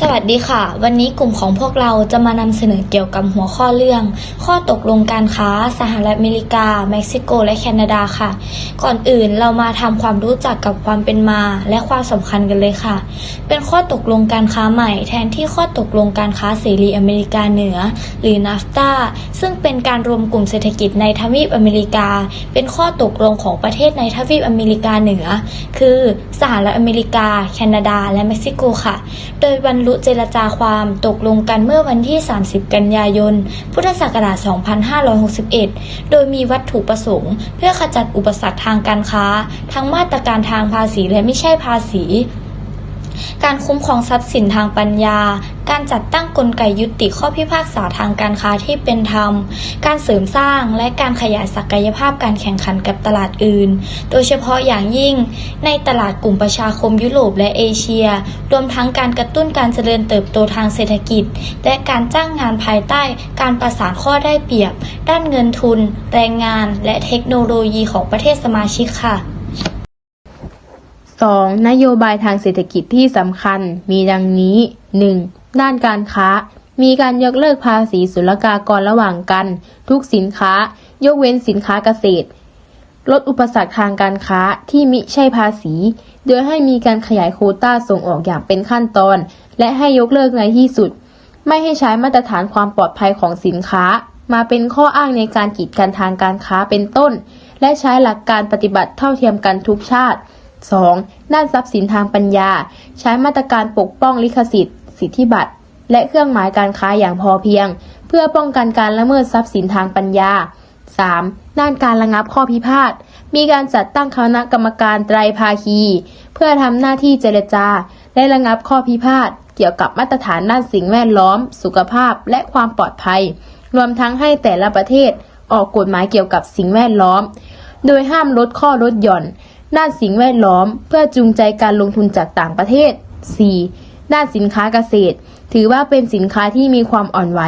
สวัสดีค่ะ วันนี้กลุ่มของพวกเราจะมานำเสนอเกี่ยวกับหัวข้อเรื่อง ข้อตกลงการค้า สหรัฐอเมริกา เม็กซิโก และแคนาดาค่ะ ก่อนอื่นเรามาทำความรู้จักกับความเป็นมา และความสำคัญกันเลยค่ะ เป็นข้อตกลงการค้าใหม่ แทนที่ข้อตกลงการค้าเสรีอเมริกาเหนือ หรือ NAFTA ซึ่งเป็นการรวมกลุ่มเศรษฐกิจในทวีปอเมริกา เป็นข้อตกลงของประเทศในทวีปอเมริกาเหนือ คือสหรัฐอเมริกา แคนาดา และเม็กซิโกค่ะ โดยบรรลุเจรจาความตกลงกันเมื่อวันที่ 30 กันยายน พุทธศักราช 2561 โดยมีวัตถุประสงค์ เพื่อขจัดอุปสรรคทางการค้า ทั้งมาตรการทางภาษีและไม่ใช่ภาษี การคุ้มครองทรัพย์สินทางปัญญา การจัดตั้งกลไกยุติข้อพิพากษาทางการค้าที่เป็นธรรม การเสริมสร้างและการขยายศักยภาพการแข่งขันกับตลาดอื่น โดยเฉพาะอย่างยิ่ง ในตลาดกลุ่มประชาคมยุโรปและเอเชีย รวมทั้งการกระตุ้นการเจริญเติบโตทางเศรษฐกิจ และการจ้างงานภายใต้การประสานข้อได้เปรียบ ด้านเงินทุน แรงงาน และเทคโนโลยีของประเทศสมาชิกค่ะ 2. นโยบายทางเศรษฐกิจที่สำคัญมีดังนี้ 1. ด้านการค้า มีการยกเลิกภาษีศุลกากรระหว่างกัน ทุกสินค้า ยกเว้นสินค้าเกษตร ลดอุปสรรคทางการค้าที่มิใช่ภาษี โดยให้มีการขยายโคต้าส่งออกอย่างเป็นขั้นตอน และให้ยกเลิกในที่สุด ไม่ให้ใช้มาตรฐานความปลอดภัยของสินค้า มาเป็นข้ออ้างในการกีดกันทางการค้าเป็นต้น และใช้หลักการปฏิบัติเท่าเทียมกันทุกชาติ 2. ด้านทรัพย์สินทางปัญญา ใช้มาตรการปกป้องลิขสิทธิ์ สิทธิบัตร และเครื่องหมายการค้าอย่างพอเพียง เพื่อป้องกันการละเมิดทรัพย์สินทางปัญญา 3. ด้านการระงับข้อพิพาท มีการจัดตั้งคณะกรรมการไตรภาคี เพื่อทำหน้าที่เจรจา และระงับข้อพิพาท เกี่ยวกับมาตรฐานด้านสิ่งแวดล้อม สุขภาพ และความปลอดภัย รวมทั้งให้แต่ละประเทศออกกฎหมายเกี่ยวกับสิ่งแวดล้อม โดยห้ามลดข้อลดหย่อน ด้านสิ่งแวดล้อม เพื่อจูงใจการลงทุนจากต่างประเทศ 4. ด้านสินค้าเกษตร ถือว่าเป็นสินค้าที่มีความอ่อนไหว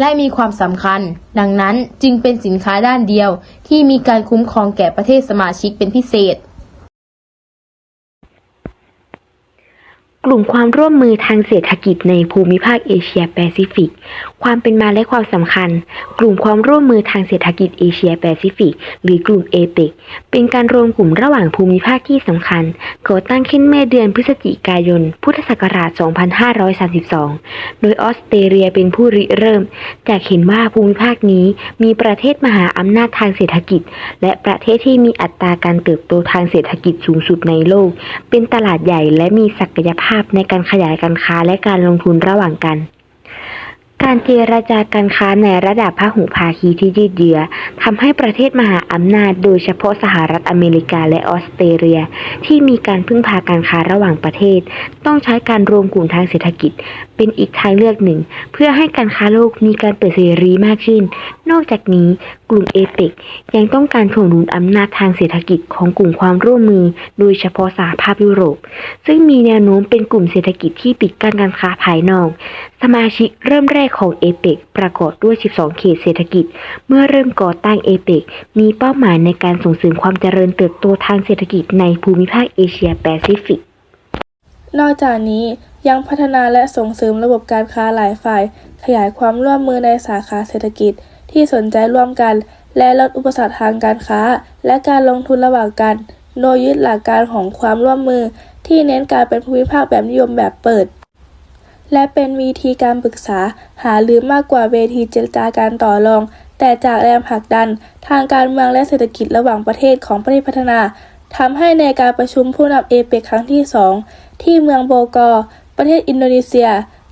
และมีความสำคัญ ดังนั้นจึงเป็นสินค้าด้านเดียวที่มีการคุ้มครองแก่ประเทศสมาชิกเป็นพิเศษ กลุ่มความร่วมมือทางเศรษฐกิจในภูมิภาคเอเชียแปซิฟิก ความเป็นมาและความสำคัญ กลุ่มความร่วมมือทางเศรษฐกิจเอเชียแปซิฟิก หรือกลุ่มเอเปกเป็นการรวมกลุ่มระหว่างภูมิภาคที่สำคัญ ก่อตั้งขึ้นเมื่อเดือนพฤศจิกายน พุทธศักราช 2532 โดยออสเตรเลียเป็นผู้ริเริ่ม จากเห็นว่าภูมิภาคนี้มีประเทศมหาอำนาจทางเศรษฐกิจ และประเทศที่มีอัตราการเติบโตทางเศรษฐกิจสูงสุดในโลก เป็นตลาดใหญ่และมีศักยภาพในการขยายการค้าและการลงทุนระหว่างกัน การเจรจาการค้าในระดับพหุภาคีที่ยืดเยื้อทำให้ประเทศมหาอำนาจโดยเฉพาะสหรัฐอเมริกาและออสเตรเลีย ที่มีการพึ่งพาการค้าระหว่างประเทศ ต้องใช้การรวมกลุ่มทางเศรษฐกิจ เป็นอีกทางเลือกหนึ่ง เพื่อให้การค้าโลกมีการเปิดเสรีมากขึ้น นอกจากนี้กลุ่มเอเปกยังต้องการถ่วงดุลอำนาจทางเศรษฐกิจของกลุ่มความร่วมมือ โดยเฉพาะสหภาพยุโรป ซึ่งมีแนวโน้มเป็นกลุ่มเศรษฐกิจที่ปิดกั้นการค้าภายนอก สมาชิกเริ่มแรกของเอเปกประกอบด้วย 12 เขตเศรษฐกิจ เมื่อเริ่มก่อตั้งเอเปกมีเป้าหมายในการส่งเสริมความเจริญเติบโตทางเศรษฐกิจในภูมิภาคเอเชียแปซิฟิก นอกจากนี้ยังพัฒนาและส่งเสริมระบบการค้าหลายฝ่าย ขยายความร่วมมือในสาขาเศรษฐกิจที่สนใจร่วมกัน และลดอุปสรรคทางการค้า และการลงทุนระหว่างกัน โดยยึดหลักการของความร่วมมือที่เน้นการเป็นภูมิภาคแบบนิยมแบบเปิด และเป็นวิธีการปรึกษาหาหรือมากกว่าเวทีเจรจาการต่อรอง แต่จากแรงผลักดัน ทางการเมืองและเศรษฐกิจระหว่างประเทศของประเทศพัฒนาทำให้ในการประชุมผู้นำเอเปกครั้งที่ 2 ที่เมืองโบกอรประเทศอินโดนีเซีย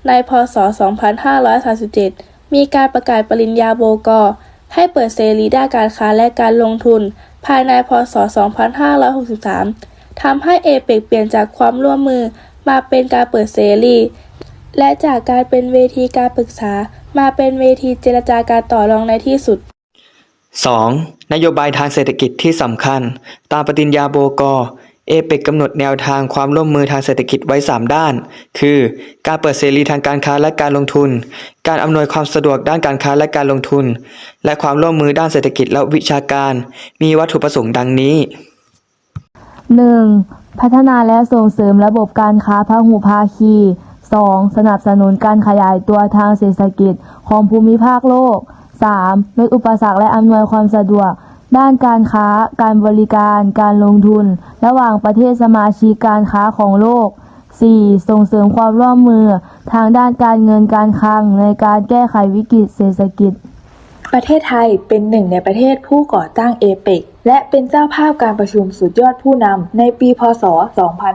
ในพศ 2537 มีการประกาศปริญญาโบกอรให้เปิดเสรีด้านการค้าและการลงทุน ภายในพศ 2563ทำให้เอเปกเปลี่ยนจากความร่วมมือมาเป็นการเปิดเสรี และจากการเป็นเวทีการปรึกษา มาเป็นเวทีเจรจาการต่อรองในที่สุด 2. นโยบายทางเศรษฐกิจที่สำคัญ ตามปฏิญญาโบกอเอเปกกำหนดแนวทางความร่วมมือทางเศรษฐกิจไว้ 3 ด้าน คือ การเปิดเสรีทางการค้าและการลงทุน การอำนวยความสะดวกด้านการค้าและการลงทุน และความร่วมมือด้านเศรษฐกิจและวิชาการ มีวัตถุประสงค์ดังนี้ 1. พัฒนาและส่งเสริมระบบการค้าพหุภาคี 2. สนับสนุนการขยายตัวทางเศรษฐกิจของภูมิภาคโลก 3. ลดอุปสรรคและอำนวยความสะดวก ด้านการค้า การบริการ การลงทุน ระหว่างประเทศสมาชิกการค้าของโลก 4. ส่งเสริมความร่วมมือ ทางด้านการเงินการคลังในการแก้ไขวิกฤตเศรษฐกิจ ประเทศไทยเป็นหนึ่งในประเทศผู้ก่อตั้งเอเปก และเป็นเจ้าภาพการประชุมสุดยอดผู้นำในปี พศ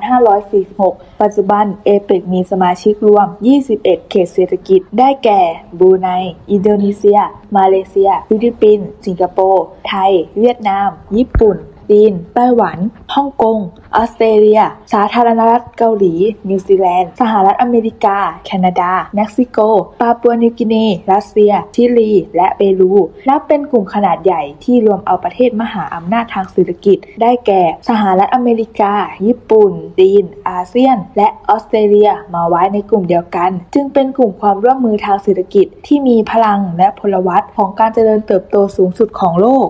2546 ปัจจุบันเอเปกมีสมาชิกรวม 21 เขตเศรษฐกิจ ได้แก่ บรูไน อินโดนีเซีย มาเลเซีย ฟิลิปปินส์ สิงคโปร์ ไทย เวียดนาม ญี่ปุ่น จีน ไต้หวัน ฮ่องกง ออสเตรเลีย สาธารณรัฐเกาหลี นิวซีแลนด์ สหรัฐอเมริกา แคนาดา เม็กซิโก ปาปัวนิวกินี รัสเซีย ชิลี และเปรู นับเป็นกลุ่มขนาดใหญ่ที่รวมเอาประเทศมหาอำนาจทางเศรษฐกิจ ได้แก่ สหรัฐอเมริกา ญี่ปุ่น จีน อาเซียน และออสเตรเลีย มาไว้ในกลุ่มเดียวกัน จึงเป็นกลุ่มความร่วมมือทางเศรษฐกิจที่มีพลังและพลวัตของการเจริญเติบโตสูงสุดของโลก